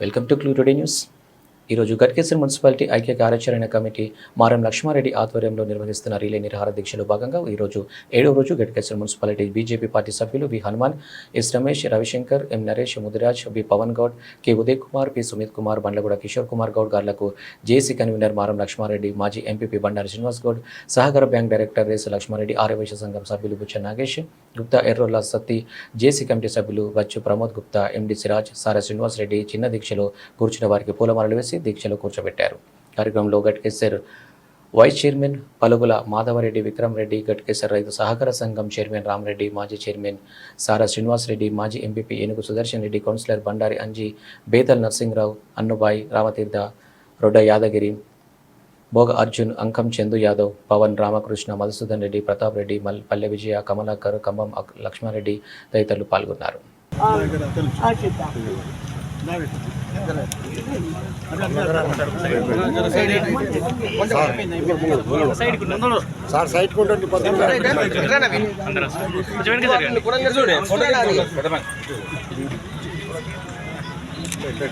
Welcome to clue today news ఈరోజు Ghatkeshwar municipality ఐక్య కార్యాచరణ కమిటీ మారం లక్ష్మారెడ్డి ఆధ్వర్యంలో నిర్వహిస్తున్న రిలే నిరహార దీక్షలో భాగంగా ఈరోజు ఏడవ రోజు గట్కేశ్వర మున్సిపాలిటీ బీజేపీ పార్టీ సభ్యులు V Hanuman S Ramesh Ravishankar M Naresh Mudiraj B Pavan Goud K Uday Kumar P Sumit Kumar Bandlaguda Kishore Kumar Goud గార్లకు JC convener Maram Lakshma Reddy మాజీ ఎంపీపీ బండారు శ్రీనివాస్ గౌడ్ సహకార బ్యాంక్ డైరెక్టర్ రేసు లక్ష్మారెడ్డి ఆర్యవైశ్య సంఘం సభ్యులు బుచ్చ నాగేష్ గుప్తా ఎర్రోల్లా సత్తి జేసీ కమిటీ సభ్యులు బచ్చు ప్రమోద్ గుప్తా ఎండి సిరాజ్ సారా శ్రీనివాస్ రెడ్డి చిన్న దీక్షలో కూర్చున్న వారికి పూలమాలలు వేసి దీక్షలో కూర్చోబెట్టారు. కార్యక్రమంలో గట్కేశ్వర్ వైస్ చైర్మన్ పలుగుల మాధవరెడ్డి విక్రమ్ రెడ్డి గట్కేశ్వర్ రైతు సహకార సంఘం చైర్మన్ రామరెడ్డి మాజీ చైర్మన్ సారా శ్రీనివాస్ రెడ్డి మాజీ ఎంపీపీ ఏనుగు సుదర్శన్ రెడ్డి కౌన్సిలర్ బండారి అంజీ బేతల్ నర్సింగ్రావు అన్నుబాయి రామతీర్థ రొడ్డ యాదగిరి భోగ అర్జున్ అంకం చందు యాదవ్ పవన్ రామకృష్ణ మధుసూదన్ రెడ్డి ప్రతాప్ రెడ్డి మల్ పల్లె విజయ కమలాకర్ కంబం అక్- లక్ష్మారెడ్డి తదితరులు పాల్గొన్నారు. సార్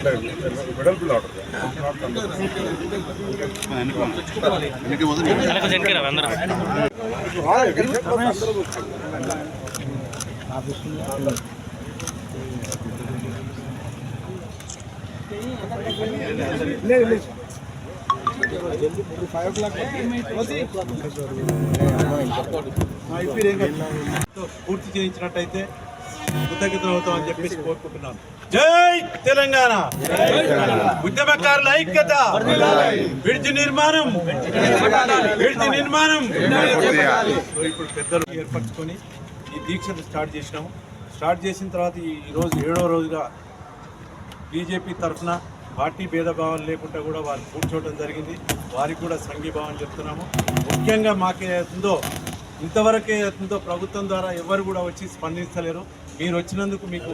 సైట్ కొంటే పూర్తి చేయించినట్టయితే కృతజ్ఞతలవుతాం అని చెప్పేసి కోరుకుంటున్నాను. జై తెలంగాణ. ఉద్యమకారుల ఐక్యత. బ్రిడ్జ్ నిర్మాణం. బ్రిడ్జ్ నిర్మాణం. ఇప్పుడు పెద్దలు ఏర్పరచుకొని ఈ దీక్షను స్టార్ట్ చేసినాము. స్టార్ట్ చేసిన తర్వాత ఈ రోజు ఏడో రోజుగా బీజేపీ తరఫున పార్టీ భేదభావాలు లేకుండా కూడా వారు కూర్చోవడం జరిగింది. వారికి కూడా సంఘీభావం చెప్తున్నాము. ముఖ్యంగా మాకేందో ఇంతవరకే ఏతుందో ప్రభుత్వం ద్వారా ఎవరు కూడా వచ్చి స్పందించలేరు. మీరు వచ్చినందుకు మీకు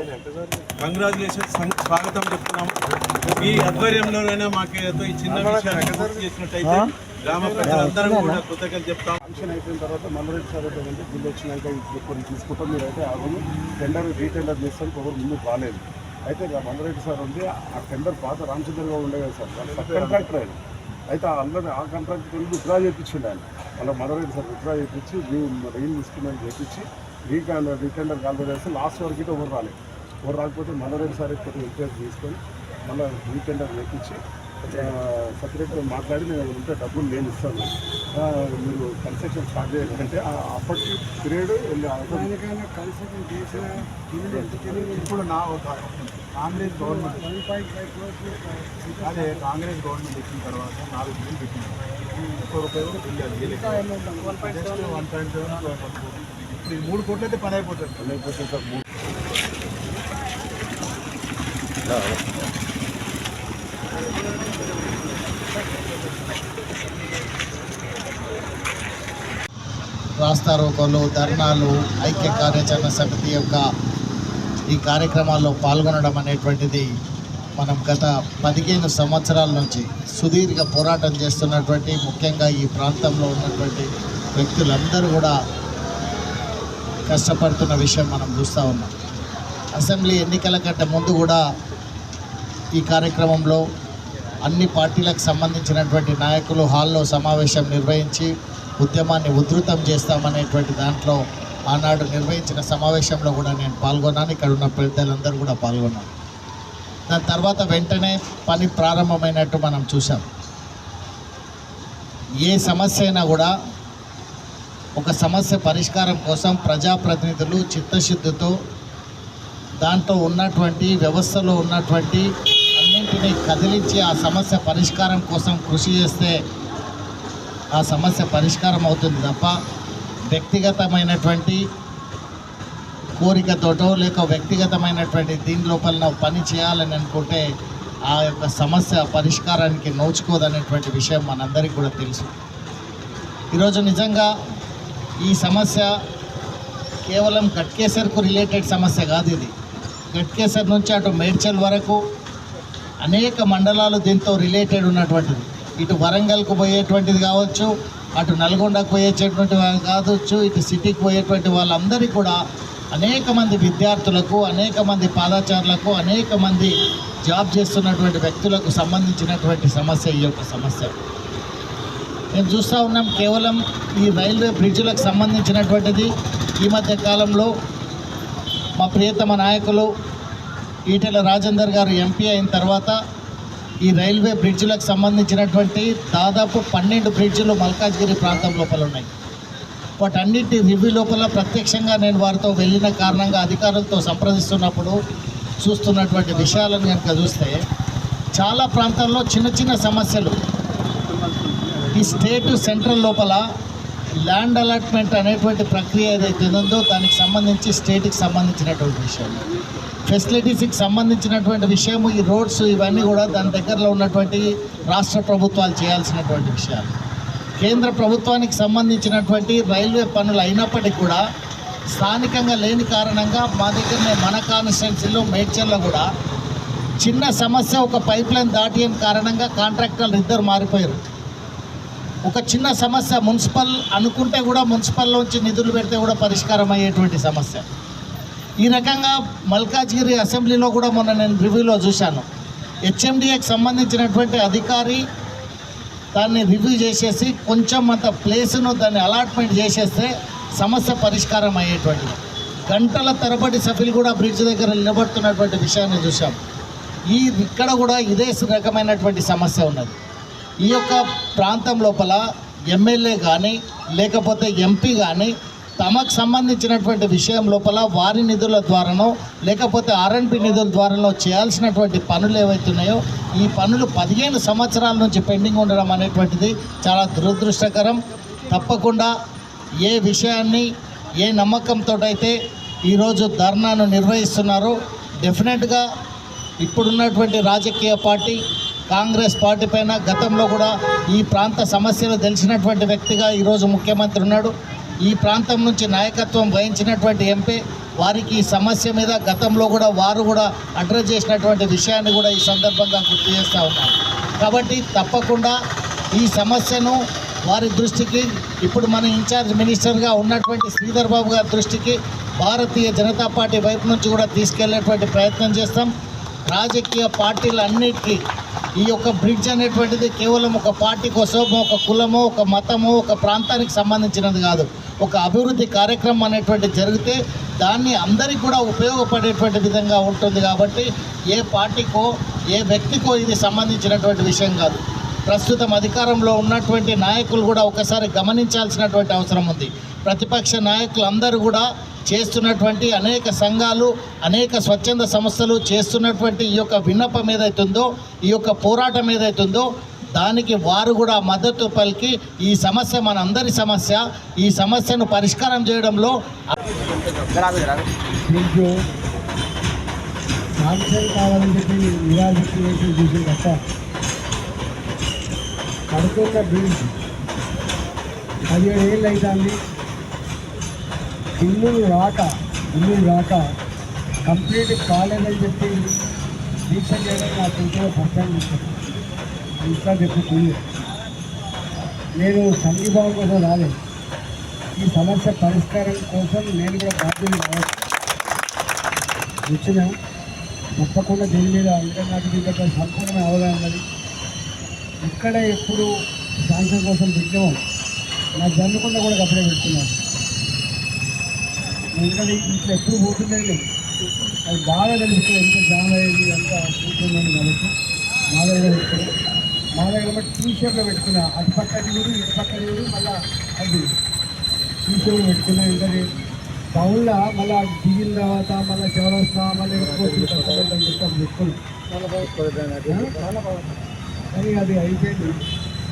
కంగ్రాచులేషన్స్ స్వాగతం చెప్తున్నాము మీ ఆధ్వర్యంలోనైనా మాకేదో ఈ చిన్న విషయాన్ని పూర్తి చేసినట్టయితే గ్రామ ప్రజలందరం కూడా కృతజ్ఞతలు చెప్తాం. ఫంక్షన్ అయిపోయిన తర్వాత మల్లరెడ్డి సార్ ఉంది బిల్లు వచ్చినాక కొన్ని తీసుకుంటాం. మీరు అయితే ఆగము టెండర్ రీటెండర్ చేస్తాం. ఒకరు ముందు బాగాలేదు అయితే మల్లరెడ్డి సార్ ఉంది. ఆ టెండర్ పాత రామచంద్ర గారు ఉండే కదా సార్. సబ్ కాంట్రాక్టర్ ఆయన. అయితే అందరూ ఆ కాంట్రాక్ట్ విత్డ్రా చేయించిండు ఆయన. అలా మల్లరెడ్డి సార్ విత్డ్రా చేయించి రైలు తీసుకుని చేయించి రీకాన్ రీటెండర్ కాల్ చేస్తే లాస్ట్ వరకు అయితే ఎవరు రాలేదు. ఎవరు రాకపోతే మల్లరెడ్డి సార్ కొద్దిగా ఇంట్రెస్ట్ తీసుకొని మళ్ళీ రీటెండర్ చేయించి సపరేట్గా మాట్లాడి నేను ఉంటే డబ్బులు నేను ఇస్తాను. మీరు కన్స్ట్రక్షన్ స్టార్ట్ చేయాలంటే అప్పటికి పీరియడ్ ఇప్పుడు నా ఒక కాంగ్రెస్ గవర్నమెంట్. అదే కాంగ్రెస్ గవర్నమెంట్ వచ్చిన తర్వాత నాలుగు బిల్లు పెట్టింది. ఒక్క రూపాయి కూడా బిల్లు వన్ పాయింట్ సెవెన్ ఈ మూడు కోట్లు అయితే పని అయిపోతుంది. పని అయిపోతుంది సార్ మూడు. రాస్తారోకోలు ధర్నాలు ఐక్య కార్యాచరణ సమితి యొక్క ఈ కార్యక్రమాల్లో పాల్గొనడం అనేటువంటిది మనం గత పదిహేను సంవత్సరాల నుంచి సుదీర్ఘ పోరాటం చేస్తున్నటువంటి ముఖ్యంగా ఈ ప్రాంతంలో ఉన్నటువంటి వ్యక్తులందరూ కూడా కష్టపడుతున్న విషయం మనం చూస్తూ ఉన్నాం. అసెంబ్లీ ఎన్నికల కంటే ముందు కూడా ఈ కార్యక్రమంలో అన్ని పార్టీలకు సంబంధించినటువంటి నాయకులు హాల్లో సమావేశం నిర్వహించి ఉద్యమాన్ని ఉధృతం చేస్తామనేటువంటి దాంట్లో ఆనాడు నిర్వహించిన సమావేశంలో కూడా నేను పాల్గొన్నాను. ఇక్కడ ఉన్న పెద్దలందరూ కూడా పాల్గొన్నాను దాని తర్వాత వెంటనే పని ప్రారంభమైనట్టు మనం చూసాం ఏ సమస్య అయినా కూడా ఒక సమస్య పరిష్కారం కోసం ప్రజాప్రతినిధులు చిత్తశుద్ధితో దాంట్లో ఉన్నటువంటి వ్యవస్థలో ఉన్నటువంటి అన్నింటినీ కదిలించి ఆ సమస్య పరిష్కారం కోసం కృషి చేస్తే ఆ సమస్య పరిష్కారం అవుతుంది తప్ప వ్యక్తిగతమైనటువంటి కోరికతోటో లేక వ్యక్తిగతమైనటువంటి దీని లోపల పని చేయాలని అనుకుంటే ఆ యొక్క సమస్య పరిష్కారానికి నోచుకోదనేటువంటి విషయం మనందరికీ కూడా తెలుసు. ఈరోజు నిజంగా ఈ సమస్య కేవలం కట్కేసర్కు రిలేటెడ్ సమస్య కాదు ఇది. కట్కేసర్ నుంచి అటు మేడ్చల్ వరకు అనేక మండలాలు దీంతో రిలేటెడ్ ఉన్నటువంటిది. ఇటు వరంగల్కు పోయేటువంటిది కావచ్చు అటు నల్గొండకు పోయేటటువంటి వాళ్ళు కావచ్చు ఇటు సిటీకి పోయేటువంటి వాళ్ళందరికీ కూడా అనేక మంది విద్యార్థులకు అనేక మంది పాదాచారులకు అనేక మంది జాబ్ చేస్తున్నటువంటి వ్యక్తులకు సంబంధించినటువంటి సమస్య ఈ యొక్క సమస్య. మేము చూస్తూ ఉన్నాం కేవలం ఈ రైల్వే బ్రిడ్జ్లకు సంబంధించినటువంటిది. ఈ మధ్య కాలంలో మా ప్రియతమ నాయకులు ఈటెల రాజేందర్ గారు ఎంపీ అయిన తర్వాత ఈ రైల్వే బ్రిడ్జ్లకు సంబంధించినటువంటి దాదాపు పన్నెండు బ్రిడ్జ్లు మల్కాజ్గిరి ప్రాంతం లోపల ఉన్నాయి. వాటన్నిటి రివ్యూ లోపల ప్రత్యక్షంగా నేను వారితో వెళ్ళిన కారణంగా అధికారులతో సంప్రదిస్తున్నప్పుడు చూస్తున్నటువంటి విషయాలను కనుక చూస్తే చాలా ప్రాంతాల్లో చిన్న చిన్న సమస్యలు ఈ స్టేట్ సెంట్రల్ లోపల ల్యాండ్ అలాట్మెంట్ అనేటువంటి ప్రక్రియ ఏదైతే ఉందో దానికి సంబంధించి స్టేట్కి సంబంధించినటువంటి విషయం. ఫెసిలిటీస్కి సంబంధించినటువంటి విషయం ఈ రోడ్స్ ఇవన్నీ కూడా దాని దగ్గరలో ఉన్నటువంటి రాష్ట్ర ప్రభుత్వాలు చేయాల్సినటువంటి విషయాలు. కేంద్ర ప్రభుత్వానికి సంబంధించినటువంటి రైల్వే పనులు అయినప్పటికీ కూడా స్థానికంగా లేని కారణంగా మా దగ్గరనే మన కాన్స్టిట్యున్సీలో మేడ్చల్లో కూడా చిన్న సమస్య ఒక పైప్ లైన్ దాటియని కారణంగా కాంట్రాక్టర్లు ఇద్దరు మారిపోయారు. ఒక చిన్న సమస్య మున్సిపల్ అనుకుంటే కూడా మున్సిపల్లోంచి నిధులు పెడితే కూడా పరిష్కారం అయ్యేటువంటి సమస్య. ఈ రకంగా మల్కాజ్గిరి అసెంబ్లీలో కూడా మొన్న నేను రివ్యూలో చూశాను. హెచ్ఎండిఏకి సంబంధించినటువంటి అధికారి దాన్ని రివ్యూ చేసేసి కొంచెం అంత ప్లేస్ను దాన్ని అలాట్మెంట్ చేసేస్తే సమస్య పరిష్కారం అయ్యేటువంటిది గంటల తరబడి సభ్యులు కూడా బ్రిడ్జ్ దగ్గర నిలబడుతున్నటువంటి విషయాన్ని చూసాం ఈ ఇక్కడ కూడా ఇదే రకమైనటువంటి సమస్య ఉన్నది. ఈ యొక్క ప్రాంతం లోపల ఎమ్మెల్యే కానీ లేకపోతే ఎంపీ కానీ తమకు సంబంధించినటువంటి విషయం లోపల వారి నిధుల ద్వారానో లేకపోతే ఆర్ఎన్పి నిధుల ద్వారానో చేయాల్సినటువంటి పనులు ఏవైతున్నాయో ఈ పనులు పదిహేను సంవత్సరాల నుంచి పెండింగ్ ఉండడం అనేటువంటిది చాలా దురదృష్టకరం. తప్పకుండా ఏ విషయాన్ని ఏ నమ్మకంతో అయితే ఈరోజు ధర్నాను నిర్వహిస్తున్నారో డెఫినెట్గా ఇప్పుడున్నటువంటి రాజకీయ పార్టీ కాంగ్రెస్ పార్టీ పైన గతంలో కూడా ఈ ప్రాంత సమస్యలు తెలిసినటువంటి వ్యక్తిగా ఈరోజు ముఖ్యమంత్రి ఉన్నాడు. ఈ ప్రాంతం నుంచి నాయకత్వం వహించినటువంటి ఎంపీ వారికి ఈ సమస్య మీద గతంలో కూడా వారు కూడా అడ్రస్ చేసినటువంటి విషయాన్ని కూడా ఈ సందర్భంగా గుర్తు చేస్తూ ఉన్నారు కాబట్టి తప్పకుండా ఈ సమస్యను వారి దృష్టికి ఇప్పుడు మన ఇన్ఛార్జ్ మినిస్టర్గా ఉన్నటువంటి శ్రీధర్ బాబు గారి దృష్టికి భారతీయ జనతా పార్టీ వైపు నుంచి కూడా తీసుకెళ్ళేటువంటి ప్రయత్నం చేస్తాం. రాజకీయ పార్టీలన్నిటికీ ఈ యొక్క బ్రిడ్జ్ అనేటువంటిది కేవలం ఒక పార్టీ కోసం ఒక కులమో ఒక మతమో ఒక ప్రాంతానికి సంబంధించినది కాదు. ఒక అభివృద్ధి కార్యక్రమం అనేటువంటిది జరిగితే దాన్ని అందరికీ కూడా ఉపయోగపడేటువంటి విధంగా ఉంటుంది కాబట్టి ఏ పార్టీకో ఏ వ్యక్తికో ఇది సంబంధించినటువంటి విషయం కాదు. ప్రస్తుతం అధికారంలో ఉన్నటువంటి నాయకులు కూడా ఒకసారి గమనించాల్సినటువంటి అవసరం ఉంది. ప్రతిపక్ష నాయకులు అందరూ కూడా చేస్తున్నటువంటి అనేక సంఘాలు అనేక స్వచ్ఛంద సంస్థలు చేస్తున్నటువంటి ఈ యొక్క విన్నపం ఏదైతుందో ఈ యొక్క పోరాటం ఏదైతుందో దానికి వారు కూడా మద్దతు పలికి ఈ సమస్య మన అందరి సమస్య ఈ సమస్యను పరిష్కారం చేయడంలో పదిహేడు ఏళ్ళు అవుతుంది బిల్లులు రాక బిల్లులు రాక కంప్లీట్ కాలేదని చెప్పి దీక్ష చేయడం నాకు ఇంట్లో పక్కన ఇంకా చెప్పుకుంది నేను సంఘీభావం కోసం రాలేదు. ఈ సమస్య పరిష్కారం కోసం నేను కూడా బాధ్యత రావచ్చు వచ్చిన తప్పకుండా దీని మీద ఇంకా నాకు దీంట్లో సంపూర్ణ అవగాహన ఉన్నది. ఇక్కడ ఎప్పుడు శాంతం కోసం పెట్టామో నా జన్మకుండా కూడా కప్పుడే పెడుతున్నాను. ఇంకా ఇట్లా ఎప్పుడు పోతుందండి అది బాగా తెలుస్తుంది ఎంత జామ్ అయ్యేది ఎంత కూర్చుందని కాబట్టి మా దగ్గర పెట్టుకున్నా మా దగ్గర బట్టి టీ షేప్లో పెట్టుకున్నా అటు పక్కది కూడా ఇటు పక్కది కూడా మళ్ళీ అది టీ షేప్ పెట్టుకున్నా ఇంకా టౌన్లో మళ్ళీ దిగిన తర్వాత మళ్ళీ చౌరస్తా మళ్ళీ ఎక్కువ పెట్టుకున్నాం కానీ అది అయిపోయింది.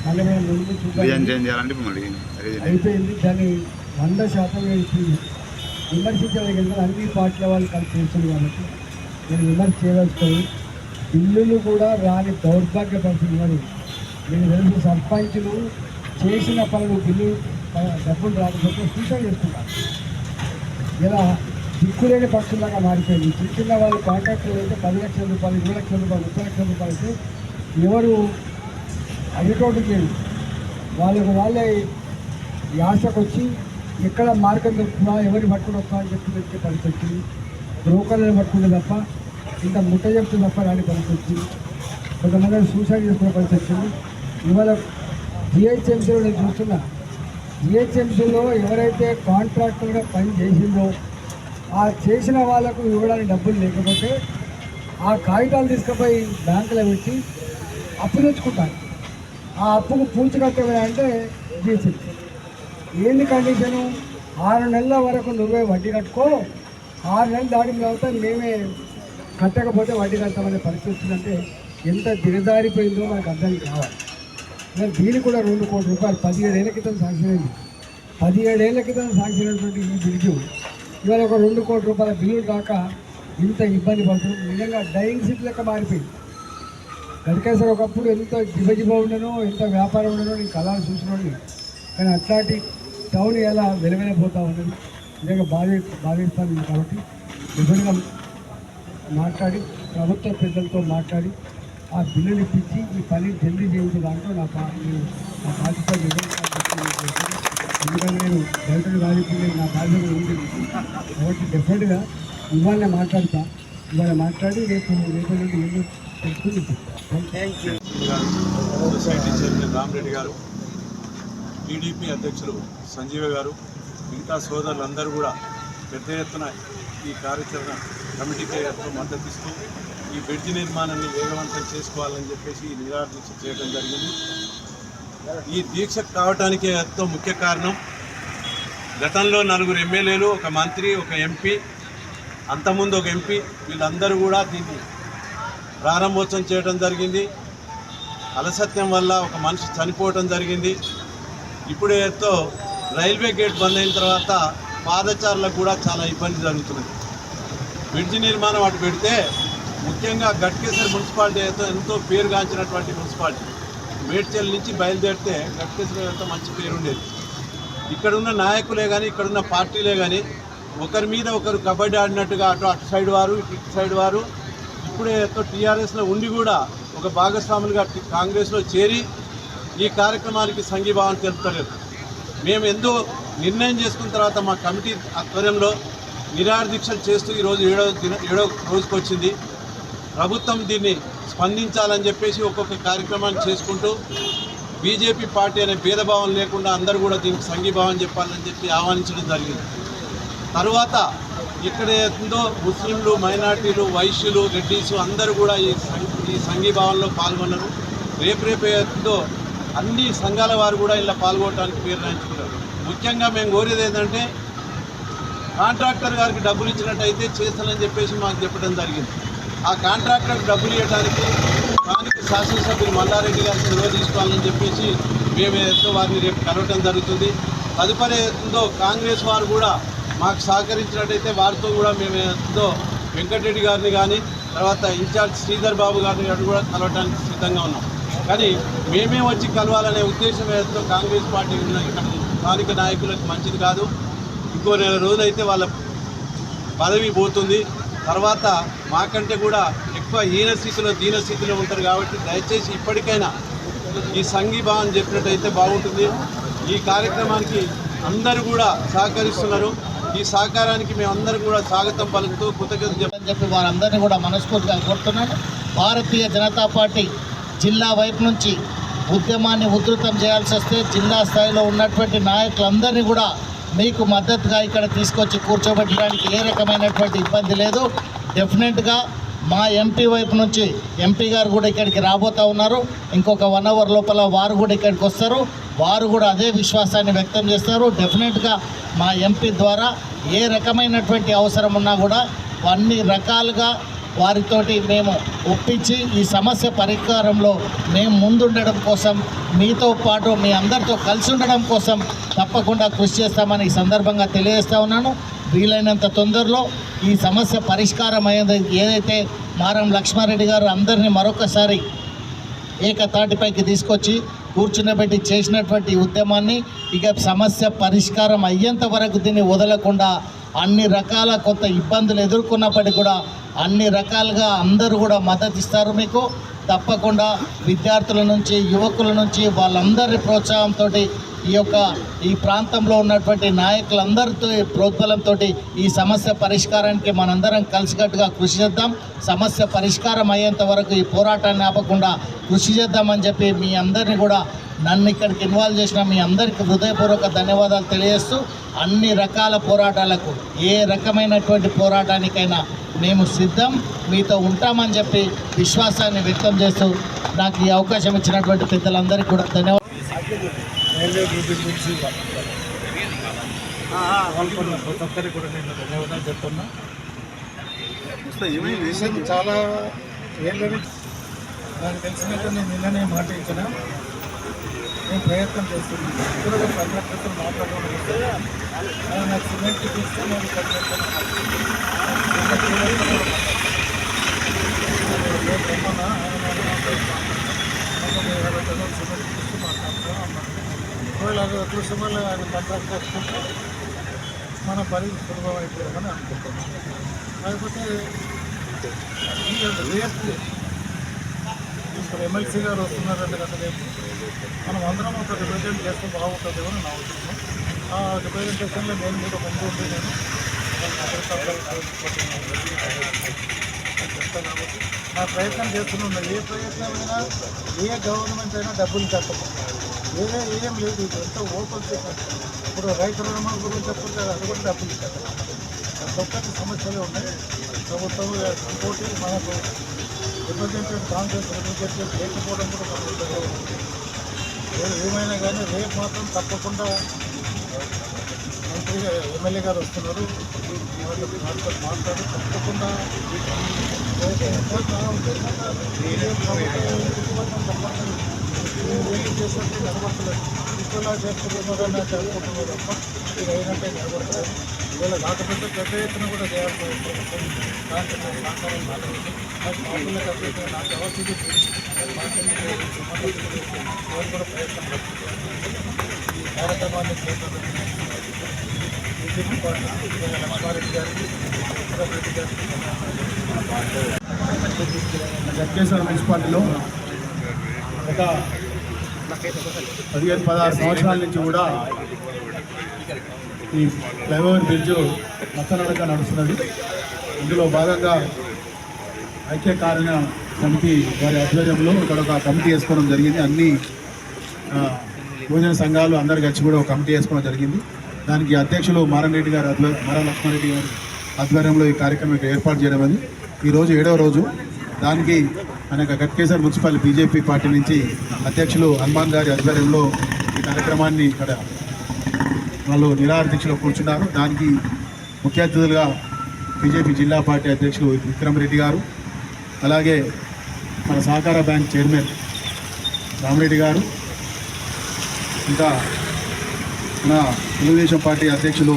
మళ్ళీ ముందు చూద్దాం. అయిపోయింది. దాన్ని వంద శాతం వేసింది విమర్శించడానికి అన్ని పార్టీల వాళ్ళు కలిసి చేస్తుంది కాబట్టి నేను విమర్శ చేయదలుచుకోను. బిల్లులు కూడా రాని దౌర్భాగ్య పరిస్థితి మరి నేను తెలుసు సర్పంచులు చేసిన పనులు బిల్లు ప- డబ్బులు రాకపోతే సూచన చేస్తున్నారు ఇలా దిక్కులేని పక్షులాగా మారిపోయింది. చిన్న చిన్న వాళ్ళు కాంట్రాక్టులు అయితే పది లక్షల రూపాయలు ఇరవై లక్షల రూపాయలు ముప్పై లక్షల రూపాయలు అయితే ఎవరు అడిగేటోటికి లేదు. వాళ్ళకు వాళ్ళే యాసకు వచ్చి ఎక్కడ మార్గం దొరుకుతుందా ఎవరిని పట్టుకుని వస్తా అని చెప్పి తెచ్చే పరిస్థితి వచ్చింది. బ్రోకర్లను పట్టుకుంటే తప్ప ఇంత ముట్ట చెప్తూ తప్ప రాని పరిస్థితి వచ్చింది. కొంతమంది సూసైడ్ చేసుకునే పరిస్థితి వచ్చింది. ఇవాళ జిహెచ్ఎంసీలో నేను చూస్తున్నా. జిహెచ్ఎంసీలో ఎవరైతే కాంట్రాక్టర్గా పని చేసిందో ఆ చేసిన వాళ్ళకు ఇవ్వడానికి డబ్బులు లేకపోతే ఆ కాగితాలు తీసుకుపోయి బ్యాంకులో పెట్టి అప్పు తెచ్చుకుంటారు. ఆ అప్పుకు పూడ్చుకట్టమే అంటే జిహెచ్ఎంసీ. ఏంది కండిషను ఆరు నెలల వరకు నువ్వే వడ్డీ కట్టుకో. ఆరు నెలలు దాటిన తర్వాత మేమే కట్టకపోతే వడ్డీ కడతామనే పరిస్థితి వచ్చిందంటే ఎంత దిగజారిపోయిందో మనకు అర్థం కావాలి. మరి దీనికి కూడా రెండు కోట్ల రూపాయలు పదిహేడేళ్ళ క్రితం శాంక్షన్ అయింది. పదిహేడేళ్ళ క్రితం శాంక్షన్ అయినటువంటి ఈ బిల్లు ఇవాళ ఒక రెండు కోట్ల రూపాయల బిల్లు కాక ఇంత ఇబ్బంది పడుతుంది నిజంగా డైయింగ్ సీట్ లెక్క మారిపోయింది. గడికేశ్వర ఒకప్పుడు ఎంత జిబజిబ ఉండనో ఎంత వ్యాపారం ఉండనో నేను కళాలు చూసినోడిని. కానీ అట్లాంటి టౌన్ ఎలా వెలవెలపోతూ ఉన్నది నిజంగా బాధ బాధిస్తాను కాబట్టి నిజంగా మాట్లాడి ప్రభుత్వ పెద్దలతో మాట్లాడి ఆ బిల్లులు ఇప్పించి ఈ పని జల్దీ చేయించే దాంట్లో నా నేను నా బాధ్యత ఎందుకంటే నేను రైతులు కాదు నా బాధ్యత ఉంది. కాబట్టి డెఫినెట్గా ఇవాళ మాట్లాడతా. ఇవాళ మాట్లాడి రేపు రేపు నుండి ఏదో తెలుసుకుని థ్యాంక్ యూ రామరెడ్డి గారు. టీడీపీ అధ్యక్షులు సంజీవ గారు మిగతా సోదరులందరూ కూడా పెద్ద ఎత్తున ఈ కార్యాచరణ కమిటీకి ఎంతో మద్దతు ఇస్తూ ఈ బ్రిడ్జి నిర్మాణాన్ని వేగవంతం చేసుకోవాలని చెప్పేసి నిరాదీక్ష చేయడం జరిగింది. ఈ దీక్ష కావటానికి ఎంతో ముఖ్య కారణం గతంలో నలుగురు ఎమ్మెల్యేలు ఒక మంత్రి ఒక ఎంపీ అంతకుముందు ఒక ఎంపీ వీళ్ళందరూ కూడా దీన్ని ప్రారంభోత్సవం చేయడం జరిగింది. అలసత్యం వల్ల ఒక మనిషి చనిపోవటం జరిగింది. ఇప్పుడేతో రైల్వే గేట్ బంద్ అయిన తర్వాత పాదచారులకు కూడా చాలా ఇబ్బంది జరుగుతున్నది. బ్రిడ్జి నిర్మాణం అటు పెడితే ముఖ్యంగా గట్కేశ్వర మున్సిపాలిటీ అయితే ఎంతో పేరుగాంచినటువంటి మున్సిపాలిటీ. మేడ్చల్ నుంచి బయలుదేరితే గట్కేశ్వర ఎంతో మంచి పేరు ఉండేది. ఇక్కడున్న నాయకులే కానీ ఇక్కడున్న పార్టీలే కానీ ఒకరి మీద ఒకరు కబడ్డీ ఆడినట్టుగా అటు అటు సైడ్ వారు ఇటు సైడ్ వారు ఇప్పుడే టీఆర్ఎస్లో ఉండి కూడా ఒక భాగస్వాములుగా కాంగ్రెస్లో చేరి ఈ కార్యక్రమానికి సంఘీభావం తెలుపుతలేదు. మేము ఎందు నిర్ణయం చేసుకున్న తర్వాత మా కమిటీ ఆధ్వర్యంలో నిరాహార చేస్తూ ఈరోజు ఏడో దిన ఏడో రోజుకి వచ్చింది. ప్రభుత్వం దీన్ని స్పందించాలని చెప్పేసి ఒక్కొక్క కార్యక్రమాన్ని చేసుకుంటూ బీజేపీ పార్టీ అనే భేదభావం లేకుండా అందరూ కూడా దీనికి సంఘీభావం చెప్పాలని చెప్పి ఆహ్వానించడం జరిగింది. తరువాత ఇక్కడ ఉందో ముస్లింలు మైనార్టీలు వైశ్యులు రెడ్డిస్ అందరూ కూడా ఈ ఈ సంఘీభావంలో పాల్గొన్నారు. రేపు రేపు ఎంతో అన్ని సంఘాల వారు కూడా ఇలా పాల్గొనడానికి నిర్ణయించుకున్నారు ముఖ్యంగా మేము కోరేది ఏంటంటే కాంట్రాక్టర్ గారికి డబ్బులు ఇచ్చినట్టయితే చేస్తానని చెప్పేసి మాకు చెప్పడం జరిగింది. ఆ కాంట్రాక్టర్కి డబ్బులు ఇవ్వడానికి స్థానిక శాసనసభ్యులు మల్లారెడ్డి గారికి నిల్వ తీసుకోవాలని చెప్పేసి మేము ఎంతో వారిని రేపు కలవటం జరుగుతుంది. తదుపరి ఎంతో కాంగ్రెస్ వారు కూడా మాకు సహకరించినట్టయితే వారితో కూడా మేము ఎంతో వెంకటరెడ్డి గారిని కానీ తర్వాత ఇన్ఛార్జ్ శ్రీధర్ బాబు గారిని గారు కూడా కలవటానికి సిద్ధంగా ఉన్నాం. కానీ మేమే వచ్చి కలవాలనే ఉద్దేశం ఏదో కాంగ్రెస్ పార్టీ ఉన్న ఇక్కడ స్థానిక నాయకులకు మంచిది కాదు. ఇంకో నెల రోజులైతే వాళ్ళ పదవి పోతుంది. తర్వాత మాకంటే కూడా ఎక్కువ హీన స్థితిలో దీన స్థితిలో ఉంటారు కాబట్టి దయచేసి ఇప్పటికైనా ఈ సంఘీభావం చెప్పినట్టయితే బాగుంటుంది. ఈ కార్యక్రమానికి అందరూ కూడా సహకరిస్తున్నారు. ఈ సహకారానికి మేమందరం కూడా స్వాగతం పలుకుతూ కృతజ్ఞత చెప్పని చెప్పి వారందరినీ కూడా మనస్ఫూర్తిగా కోరుతున్నాను. భారతీయ జనతా పార్టీ జిల్లా వైపు నుంచి ఉద్యమాన్ని ఉధృతం చేయాల్సి వస్తే జిల్లా స్థాయిలో ఉన్నటువంటి నాయకులందరినీ కూడా మీకు మద్దతుగా ఇక్కడ తీసుకొచ్చి కూర్చోబెట్టడానికి ఏ రకమైనటువంటి ఇబ్బంది లేదు. డెఫినెట్గా మా ఎంపీ వైపు నుంచి ఎంపీ గారు కూడా ఇక్కడికి రాబోతా ఉన్నారు. ఇంకొక వన్ అవర్ లోపల వారు కూడా ఇక్కడికి వస్తారు. వారు కూడా అదే విశ్వాసాన్ని వ్యక్తం చేస్తారు. డెఫినెట్గా మా ఎంపీ ద్వారా ఏ రకమైనటువంటి అవసరం ఉన్నా కూడా అన్ని రకాలుగా వారితోటి మేము ఒప్పించి ఈ సమస్య పరిష్కారంలో మేము ముందుండడం కోసం మీతో పాటు మీ అందరితో కలిసి ఉండడం కోసం తప్పకుండా కృషి చేస్తామని ఈ సందర్భంగా తెలియజేస్తా ఉన్నాను. వీలైనంత తొందరలో ఈ సమస్య పరిష్కారం అయ్యేది ఏదైతే మారం లక్ష్మారెడ్డి గారు అందరినీ మరొకసారి ఏకతాటిపైకి తీసుకొచ్చి కూర్చునబెట్టి చేసినటువంటి ఉద్యమాన్ని ఇక సమస్య పరిష్కారం అయ్యేంత వరకు దీన్ని వదలకుండా అన్ని రకాల కొంత ఇబ్బందులు ఎదుర్కొన్నప్పటికీ కూడా అన్ని రకాలుగా అందరూ కూడా మద్దతు ఇస్తారు మీకు. తప్పకుండా విద్యార్థుల నుంచి యువకుల నుంచి వాళ్ళందరి ప్రోత్సాహంతో ఈ యొక్క ఈ ప్రాంతంలో ఉన్నటువంటి నాయకులందరితో ప్రోద్బలంతో ఈ సమస్య పరిష్కారానికి మనందరం కలిసికట్టుగా కృషి చేద్దాం. సమస్య పరిష్కారం అయ్యేంత వరకు ఈ పోరాటాన్ని ఆపకుండా కృషి చేద్దామని చెప్పి మీ అందరినీ కూడా నన్ను ఇక్కడికి ఇన్వాల్వ్ చేసిన మీ అందరికీ హృదయపూర్వక ధన్యవాదాలు తెలియజేస్తూ అన్ని రకాల పోరాటాలకు ఏ రకమైనటువంటి పోరాటానికైనా మేము సిద్ధం. మీతో ఉంటామని చెప్పి విశ్వాసాన్ని వ్యక్తం చేస్తూ నాకు ఈ అవకాశం ఇచ్చినటువంటి పెద్దలందరికీ కూడా ధన్యవాదాలు. రైల్వే గేట్ గురించి పాల్గొన్న ప్రతి ఒక్కరికి కూడా నేను ధన్యవాదాలు చెప్తున్నా. ఈ విషయం చాలా ఏంటంటే నాకు తెలిసినట్టు నేను నిన్ననే మాట ఇచ్చిన. నేను ప్రయత్నం చేస్తున్నాను. ఇక్కడ ఒక కంట్రాక్టర్తో మాట్లాడడం వస్తే ఆయన నాకు సిమెంట్ ఇస్తే నేను కంట్రాక్టర్ ఒకవేళ అది అదృష్టం వల్ల ఆయన కాంట్రాక్ట్ చేసుకుంటే మన పని సులభం అయిపోయిందని అనుకుంటున్నాం కాకపోతే రేపు ఇప్పుడు ఎమ్మెల్సీ గారు వస్తున్నారంటే కదా రేపు. మనం అందరం ఒక రిప్రజెంట్ చేస్తే బాగుంటుంది అని నా ఉద్దేశం. ఆ రిప్రజెంటేషన్లో నేను కూడా ముందు ఉండి నేను చెప్తాను కాబట్టి నా ప్రయత్నం చేస్తున్నాను. ఏ ప్రయత్నమైనా ఏ గవర్నమెంట్ అయినా డబ్బులు కట్టదు ఏదే ఏం లేదు ఇదంతా ఓపెన్ సెక్టర్ ఇప్పుడు రైతు రుణమాల గురించి చెప్పుకుంటే అది కూడా డబ్బులు కట్టదు ఒక్కటి సమస్యలే ఉన్నాయి ప్రభుత్వం ఇంకోటి మనకు రిప్రజెంటేటివ్ కాంగ్రెస్ రిప్రజెంటేటివ్ లేకపోవడం కూడా ప్రభుత్వంలో ఏమైనా కానీ రేపు మాత్రం తప్పకుండా మంత్రి ఎమ్మెల్యే గారు వస్తున్నారు వాళ్ళతో మాట్లాడి తప్పకుండా రేపు ఎంత బాగుంటుందో చేసినట్టు నిలబడలేదు ఇంకోలా చేస్తున్నారు జరుపుకుంటున్నారు తప్ప ఇది అయినట్టే నిలబడలేదు ఇవాళ కాకపోతే పెద్ద ఎత్తున కూడా చేయాల్సి దాంట్లో నాకు మామూలుగా తప్పైతే నాకు ఎవరికి ఎవరు కూడా ప్రయత్నం ఈ కార్యక్రమాన్ని బీజేపీ పార్టీ లక్ష్మారెడ్డి గారికి రెడ్డి గారికి జడ్కేశ్వర మున్సిపాలిటీలో ఒక పదిహేను పదహారు సంవత్సరాల నుంచి కూడా ఈ ఫ్లైఓవర్ బ్రిడ్జ్ మత్తనడక నడుస్తున్నది. ఇందులో భాగంగా ఐక్య కార్య సమితి వారి ఆధ్వర్యంలో ఇక్కడ ఒక కమిటీ వేసుకోవడం జరిగింది. అన్ని భోజన యువజన సంఘాలు అందరు కలిసి కూడా ఒక కమిటీ వేసుకోవడం జరిగింది. దానికి అధ్యక్షులు మారన్ గారు అధ్వ మారా లక్ష్మారెడ్డి గారి ఆధ్వర్యంలో ఈ కార్యక్రమం ఏర్పాటు చేయడం అది. ఈరోజు ఏడవ రోజు. దానికి అనేక గట్కేసర్ మున్సిపల్ బీజేపీ పార్టీ నుంచి అధ్యక్షులు హనుమాన్ గారి ఆధ్వర్యంలో ఈ కార్యక్రమాన్ని ఇక్కడ వాళ్ళు నిరాహార దీక్షలో కూర్చున్నారు. దానికి ముఖ్య అతిథులుగా బీజేపీ జిల్లా పార్టీ అధ్యక్షులు విక్రమ్ రెడ్డి గారు అలాగే మన సహకార బ్యాంక్ చైర్మన్ రామరెడ్డి గారు ఇంకా మన తెలుగుదేశం పార్టీ అధ్యక్షులు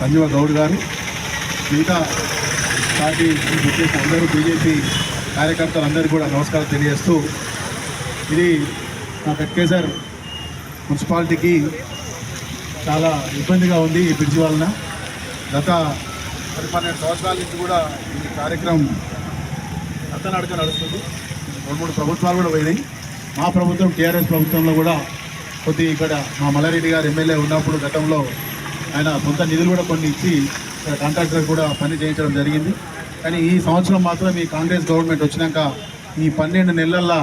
సంజీవ గౌడ్ గారు మిగతా పార్టీ అందరూ బీజేపీ కార్యకర్తలు అందరికీ కూడా నమస్కారం తెలియజేస్తూ ఇది నా కట్కేసర్ మున్సిపాలిటీకి చాలా ఇబ్బందిగా ఉంది ఈ బ్రిడ్జ్ వలన. గత పది పన్నెండు సంవత్సరాల నుంచి కూడా ఈ కార్యక్రమం అత్తనడక నడుస్తుంది. రెండు మూడు ప్రభుత్వాలు కూడా పోయినాయి. మా ప్రభుత్వం టీఆర్ఎస్ ప్రభుత్వంలో కూడా కొద్ది ఇక్కడ మా మల్లారెడ్డి గారు ఎమ్మెల్యే ఉన్నప్పుడు గతంలో ఆయన సొంత నిధులు కూడా కొన్ని ఇచ్చి ఇక్కడ కాంట్రాక్టర్ కూడా పని చేయించడం జరిగింది. కానీ ఈ సంవత్సరం మాత్రం ఈ కాంగ్రెస్ గవర్నమెంట్ వచ్చినాక ఈ పన్నెండు నెలల్లో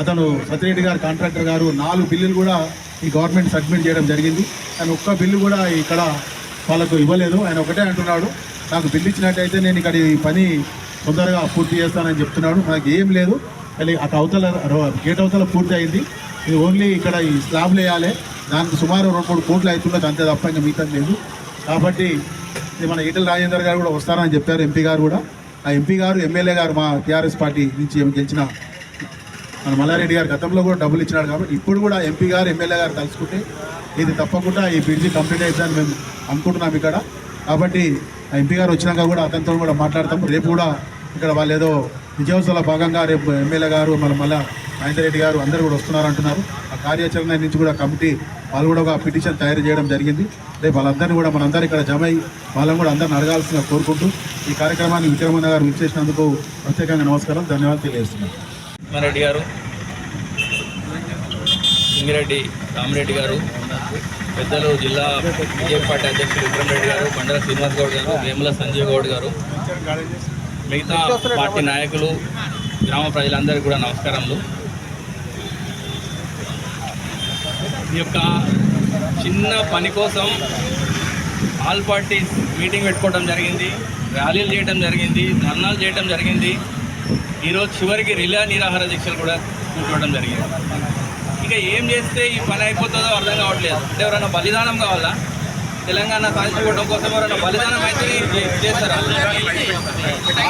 అతను సత్యరెడ్డి గారు కాంట్రాక్టర్ గారు నాలుగు బిల్లులు కూడా ఈ గవర్నమెంట్ సబ్మిట్ చేయడం జరిగింది. ఆయన ఒక్క బిల్లు కూడా ఇక్కడ వాళ్ళకు ఇవ్వలేదు. ఆయన ఒకటే అంటున్నాడు నాకు బిల్లు ఇచ్చినట్టయితే నేను ఇక్కడ ఈ పని తొందరగా పూర్తి చేస్తానని చెప్తున్నాడు. నాకు ఏం లేదు. కానీ అటు అవతల గేట్ అవతల పూర్తి అయింది. ఇది ఓన్లీ ఇక్కడ ఈ స్లాబ్లు వేయాలి. దానికి సుమారు రెండు మూడు కోట్లు అవుతున్నది అంతే తప్ప ఇంకా మిగతా లేదు. కాబట్టి మన ఈటల రాజేందర్ గారు కూడా వస్తారని చెప్పారు ఎంపీ గారు కూడా. ఆ ఎంపీ గారు ఎమ్మెల్యే గారు మా టీఆర్ఎస్ పార్టీ నుంచి గెలిచిన మన మల్లారెడ్డి గారు గతంలో కూడా డబ్బులు ఇచ్చినాడు కాబట్టి ఇప్పుడు కూడా ఎంపీ గారు ఎమ్మెల్యే గారు కలుసుకుంటే ఇది తప్పకుండా ఈ బ్రిడ్జి కంప్లీట్ అవుతుందని మేము అనుకుంటున్నాం ఇక్కడ. కాబట్టి ఆ ఎంపీ గారు వచ్చినాక కూడా అతనితో కూడా మాట్లాడతాం. రేపు కూడా ఇక్కడ వాళ్ళు ఏదో విజయోత్సవాల భాగంగా రేపు ఎమ్మెల్యే గారు మన మళ్ళా మహేందర్ రెడ్డి గారు అందరూ కూడా వస్తున్నారు అంటున్నారు ఆ కార్యాచరణ నుంచి కూడా కమిటీ వాళ్ళు కూడా ఒక పిటిషన్ తయారు చేయడం జరిగింది. రేపు వాళ్ళందరినీ కూడా మనందరూ ఇక్కడ జమ అయి వాళ్ళని కూడా అందరిని అడగాల్సిన కోరుకుంటూ ఈ కార్యక్రమాన్ని విక్రమన్న గారు విచ్చేసినందుకు ప్రత్యేకంగా నమస్కారం ధన్యవాదాలు తెలియజేస్తున్నాను. రెడ్డి గారు సింగిరెడ్డి రామిరెడ్డి గారు పెద్దలు జిల్లా బీజేపీ పార్టీ అధ్యక్షులు విక్రమరెడ్డి గారు బండల శ్రీనివాస్ గౌడ్ గారు వేముల సంజీవ్ గౌడ్ గారు మిగతా పార్టీ నాయకులు గ్రామ ప్రజలందరికీ కూడా నమస్కారములు. ఈ యొక్క చిన్న పని కోసం ఆల్ పార్టీస్ మీటింగ్ పెట్టుకోవడం జరిగింది ర్యాలీలు చేయడం జరిగింది ధర్నాలు చేయడం జరిగింది. ఈరోజు చివరికి రిలే నిరాహార దీక్షలు కూడా కూర్చోవడం జరిగింది. ఇక ఏం చేస్తే ఈ పని అయిపోతుందో అర్థం కావట్లేదు. అంటే ఎవరైనా బలిదానం కావాలా? తెలంగాణ సాధించుకోవడం కోసం ఎవరైనా బలిదానం అయితే చేస్తారా?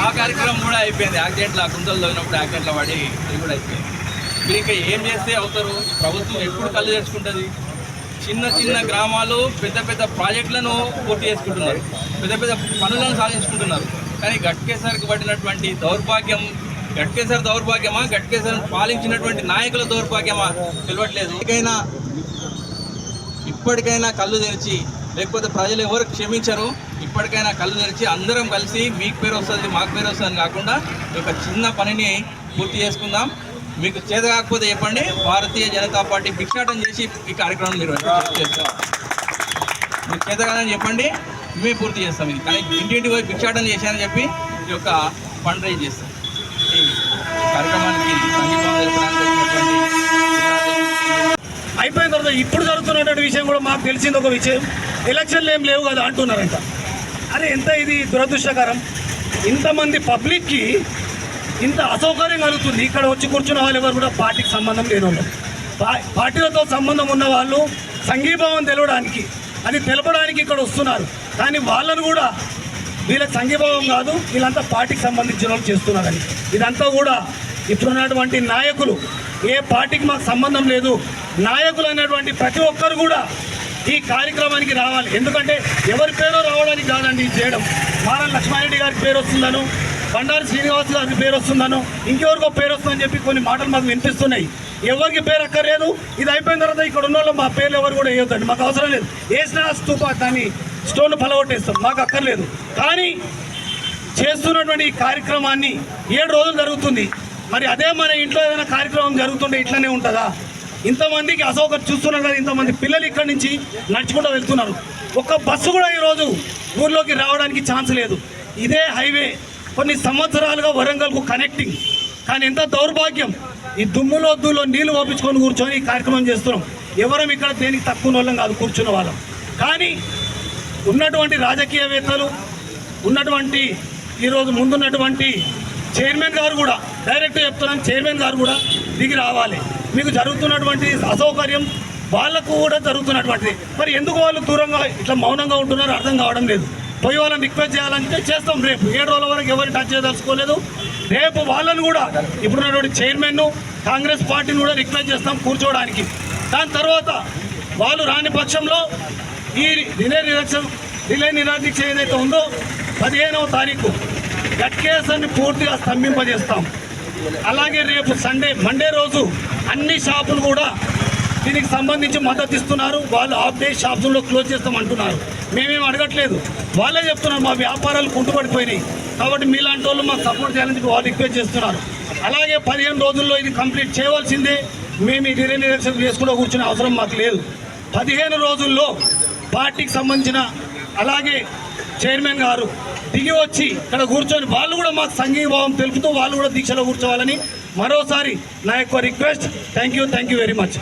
ఆ కార్యక్రమం కూడా అయిపోయింది. యాక్సిడెంట్లు ఆ గుంతలు తవ్వినప్పుడు యాక్సిడెంట్లు పడి అది కూడా అయిపోయింది. మీరు ఇంకా ఏం చేస్తే అవుతారు? ప్రభుత్వం ఎప్పుడు కళ్ళు తెచ్చుకుంటుంది చిన్న చిన్న గ్రామాలు పెద్ద పెద్ద ప్రాజెక్టులను పూర్తి చేసుకుంటున్నారు. పెద్ద పెద్ద పనులను సాధించుకుంటున్నారు. కానీ గట్కేసరికి పడినటువంటి దౌర్భాగ్యం గట్కేసర్ దౌర్భాగ్యమా గట్కేసర్ పాలించినటువంటి నాయకుల దౌర్భాగ్యమా తెలియట్లేదు ఇకైనా ఇప్పటికైనా కళ్ళు తెరిచి లేకపోతే ప్రజలు ఎవరు క్షమించరు. ఇప్పటికైనా కళ్ళు తెరిచి అందరం కలిసి మీకు పేరు వస్తుంది మాకు పేరు వస్తుంది కాకుండా ఒక చిన్న పనిని పూర్తి చేసుకుందాం. మీకు చేత కాకపోతే చెప్పండి భారతీయ జనతా పార్టీ భిక్షాటం చేసి ఈ కార్యక్రమం నిర్వహించాం మీకు చేత కాదని చెప్పండి మేమే పూర్తి చేస్తాం ఇది. కానీ ఇంటింటి పోయి భిక్షాటం చేశానని చెప్పి ఈ యొక్క ఫండ్ రైజ్ చేస్తాం. ఈ కార్యక్రమానికి సంగీతం తెలపడానికి అయిపోయిన తర్వాత ఇప్పుడు జరుగుతున్నటువంటి విషయం కూడా మాకు తెలిసింది ఒక విషయం. ఎలక్షన్లు ఏం లేవు కదా అంటున్నారంట. అరే ఎంత ఇది దురదృష్టకరం. ఇంతమంది పబ్లిక్కి ఇంత అసౌకర్యం కలుగుతుంది. ఇక్కడ వచ్చి కూర్చున్న వాళ్ళు ఎవరు కూడా పార్టీకి సంబంధం లేని వాళ్ళు. పార్టీలతో సంబంధం ఉన్న వాళ్ళు సంఘీభావం తెలవడానికి అది తెలపడానికి ఇక్కడ వస్తున్నారు. కానీ వాళ్ళను కూడా వీళ్ళకి సంఘీభావం కాదు వీళ్ళంతా పార్టీకి సంబంధించిన వాళ్ళు చేస్తున్నారని. ఇదంతా కూడా ఇప్పుడున్నటువంటి నాయకులు ఏ పార్టీకి మాకు సంబంధం లేదు నాయకులు అనేటువంటి ప్రతి ఒక్కరు కూడా ఈ కార్యక్రమానికి రావాలి. ఎందుకంటే ఎవరి పేరు రావడానికి కాదండి ఇది చేయడం. మారన్ లక్ష్మారెడ్డి గారి పేరు వస్తుందను బండారు శ్రీనివాస్ గారికి పేరు వస్తుందను ఇంకెవరికో పేరు వస్తుందని చెప్పి కొన్ని మాటలు మాకు వినిపిస్తున్నాయి. ఎవరికి పేరు అక్కర్లేదు. ఇది అయిపోయిన తర్వాత ఇక్కడ ఉన్న వాళ్ళు మా పేర్లు ఎవరు కూడా వేయొద్దండి. మాకు అవసరం లేదు. వేసిన స్తూప దాన్ని స్టోన్ పలగొట్టేస్తాం. మాకు అక్కర్లేదు. కానీ చేస్తున్నటువంటి ఈ కార్యక్రమాన్ని ఏడు రోజులు జరుగుతుంది. మరి అదే మన ఇంట్లో ఏదైనా కార్యక్రమం జరుగుతుంటే ఇట్లనే ఉంటుందా? ఇంతమందికి అసౌకర్యం చూస్తున్నారు కదా ఇంతమంది పిల్లలు ఇక్కడి నుంచి నడుచుకుంటూ వెళ్తున్నారు. ఒక్క బస్సు కూడా ఈరోజు ఊర్లోకి రావడానికి ఛాన్స్ లేదు. ఇదే హైవే. కొన్ని సంవత్సరాలుగా వరంగల్కు కనెక్టింగ్ కానీ ఎంత దౌర్భాగ్యం ఈ దుమ్ములో దుల్లో నీళ్ళు పంపించుకొని కూర్చొని ఈ కార్యక్రమం చేస్తున్నాం. ఎవరం ఇక్కడ దేనికి తక్కువ వాళ్ళం కాదు కూర్చున్న వాళ్ళం. కానీ ఉన్నటువంటి రాజకీయవేత్తలు ఉన్నటువంటి ఈరోజు ముందున్నటువంటి చైర్మన్ గారు కూడా డైరెక్ట్ చెప్తున్నాను చైర్మన్ గారు కూడా దిగి రావాలి. మీకు జరుగుతున్నటువంటి అసౌకర్యం వాళ్ళకు కూడా జరుగుతున్నటువంటిది. మరి ఎందుకు వాళ్ళు దూరంగా ఇట్లా మౌనంగా ఉంటున్నారో అర్థం కావడం లేదు. పోయి వాళ్ళని రిక్వెస్ట్ చేయాలంటే చేస్తాం రేపు. ఏడు రోజుల వరకు ఎవరు టచ్ చేయదలుచుకోలేదు. రేపు వాళ్ళను కూడా ఇప్పుడున్నటువంటి చైర్మన్ను కాంగ్రెస్ పార్టీని కూడా రిక్వెస్ట్ చేస్తాం కూర్చోవడానికి. దాని తర్వాత వాళ్ళు రాని పక్షంలో ఈ రిలే నిరక్షణ రిలే నిరాదీక్ష ఏదైతే ఉందో పదిహేనవ తారీఖు గట్కేసాన్ని పూర్తిగా స్తంభింపజేస్తాం. అలాగే రేపు సండే మండే రోజు అన్ని షాపులు కూడా దీనికి సంబంధించి మద్దతు ఇస్తున్నారు. వాళ్ళు ఆఫ్ డే షాప్స్లో క్లోజ్ చేస్తామంటున్నారు మేమేం అడగట్లేదు. వాళ్ళే చెప్తున్నారు మా వ్యాపారాలు కుంటుపడిపోయినాయి. కాబట్టి మీలాంటి వాళ్ళు మాకు సపోర్ట్ చేయాలని వాళ్ళు రిక్వెస్ట్ చేస్తున్నారు. అలాగే పదిహేను రోజుల్లో ఇది కంప్లీట్ చేయవలసిందే. మేము ఈ రిలే నిరీక్షణ చేసుకుంటూ కూర్చునే అవసరం మాకు లేదు. పదిహేను రోజుల్లో పార్టీకి సంబంధించిన అలాగే చైర్మన్ గారు దిగి వచ్చి ఇక్కడ కూర్చొని వాళ్ళు కూడా మాకు సంఘీభావం తెలుపుతూ వాళ్ళు కూడా దీక్షలో కూర్చోవాలని మరోసారి నా యొక్క request thank you thank you very much